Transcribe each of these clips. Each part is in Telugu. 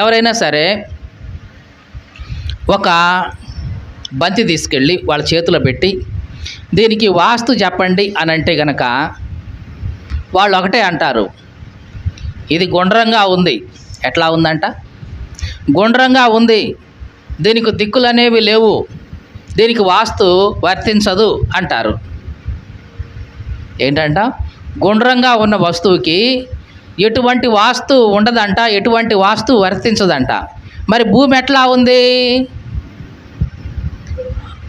ఎవరైనా సరే ఒక బంతి తీసుకెళ్ళి వాళ్ళ చేతిలో పెట్టి దీనికి వాస్తు చెప్పండి అని అంటే గనక వాళ్ళు ఒకటే అంటారు. ఇది గుండ్రంగా ఉంది. ఎట్లా ఉందంట? గుండ్రంగా ఉంది. దీనికి దిక్కులు అనేవి లేవు. దీనికి వాస్తు వర్తించదు అంటారు. ఏంటంట? గుండ్రంగా ఉన్న వస్తువుకి ఎటువంటి వాస్తు ఉండదంట ఎటువంటి వాస్తు వర్తించదంట. మరి భూమి ఎట్లా ఉంది?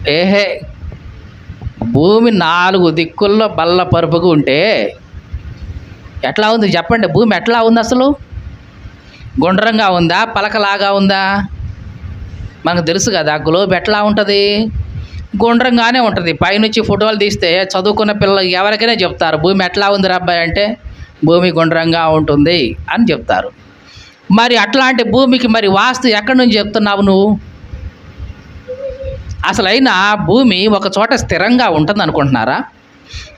ఏహే భూమి నాలుగు దిక్కుల్లో బల్ల పరుపుగా ఉంటే ఎట్లా ఉంది? చెప్పండి భూమి ఎట్లా ఉంది అసలు? గుండ్రంగా ఉందా? పలకలాగా ఉందా? మనకు తెలుసు కదా గ్లోబ్ ఎట్లా ఉంటుంది? గుండ్రంగానే ఉంటుంది. పైనుంచి ఫోటోలు తీస్తే చదువుకున్న పిల్లలు ఎవరికైనా చెప్తారు భూమి ఎట్లా ఉంది అబ్బాయి అంటే భూమి గుండ్రంగా ఉంటుంది అని చెప్తారు. మరి అట్లాంటి భూమికి మరి వాస్తు ఎక్కడి నుంచి చెప్తున్నావు నువ్వు? అసలైన భూమి ఒక చోట స్థిరంగా ఉంటుంది అనుకుంటున్నారా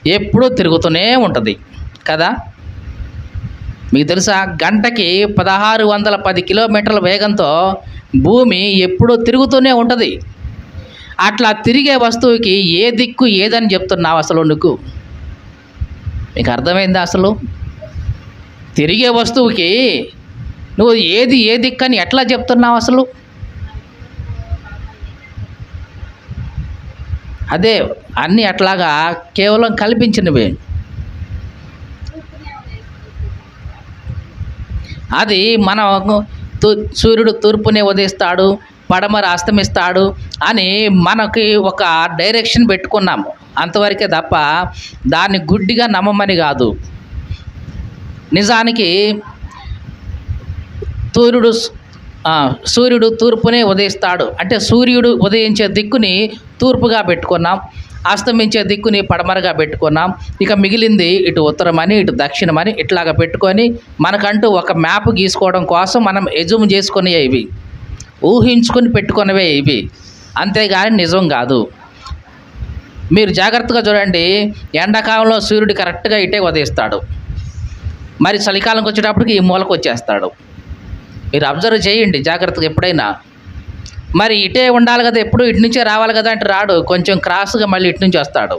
ఎప్పుడూ తిరుగుతూనే ఉంటుంది కదా? మీకు తెలుసా? గంటకి పదహారు వందల పది కిలోమీటర్ల వేగంతో భూమి ఎప్పుడూ తిరుగుతూనే ఉంటుంది. అట్లా తిరిగే వస్తువుకి ఏ దిక్కు ఏదని చెప్తున్నావు అసలు నువ్వు? మీకు అర్థమైందా అసలు? తిరిగే వస్తువుకి నువ్వు ఏది ఏ దిక్కని ఎట్లా చెప్తున్నావు అసలు? అదే అన్నీ అట్లాగా కేవలం కల్పించినవి. అది మనం సూర్యుడు తూర్పునే ఉదయిస్తాడు పడమర అస్తమిస్తాడు అని మనకి ఒక డైరెక్షన్ పెట్టుకున్నాము. అంతవరకే తప్ప దాన్ని గుడ్డిగా నమ్మమని కాదు. నిజానికి సూర్యుడు సూర్యుడు తూర్పునే ఉదయిస్తాడు. అంటే సూర్యుడు ఉదయించే దిక్కుని తూర్పుగా పెట్టుకున్నాం. అస్తమించే దిక్కుని పడమరగా పెట్టుకున్నాం. ఇక మిగిలింది ఇటు ఉత్తరమని ఇటు దక్షిణమని ఇట్లాగా పెట్టుకొని మనకంటూ ఒక మ్యాప్ గీసుకోవడం కోసం మనం ఎజుమ్ చేసుకునే ఇవి. ఊహించుకుని పెట్టుకున్నవే ఇవి. అంతేగాని నిజం కాదు. మీరు జాగ్రత్తగా చూడండి ఎండాకాలంలో సూర్యుడు కరెక్ట్గా ఇటే ఉదయిస్తాడు. మరి చలికాలంకి వచ్చేటప్పటికి ఈ మూలకు వచ్చేస్తాడు. మీరు అబ్జర్వ్ చేయండి జాగ్రత్తగా ఎప్పుడైనా. మరి ఇటే ఉండాలి కదా ఎప్పుడు ఇటు నుంచే రావాలి కదా అంటే రాడు. కొంచెం క్రాస్గా మళ్ళీ ఇటు నుంచి వస్తాడు.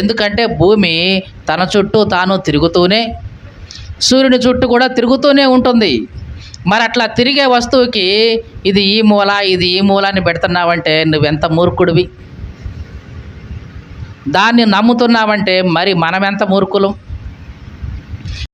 ఎందుకంటే భూమి తన చుట్టూ తాను తిరుగుతూనే సూర్యుని చుట్టూ కూడా తిరుగుతూనే ఉంటుంది. మరి అట్లా తిరిగే వస్తువుకి ఇది ఈ మూల ఇది ఈ మూల అని పెడుతున్నావంటే నువ్వెంత మూర్ఖుడివి? దాన్ని నమ్ముతున్నావంటే మరి మనమెంత మూర్ఖులం?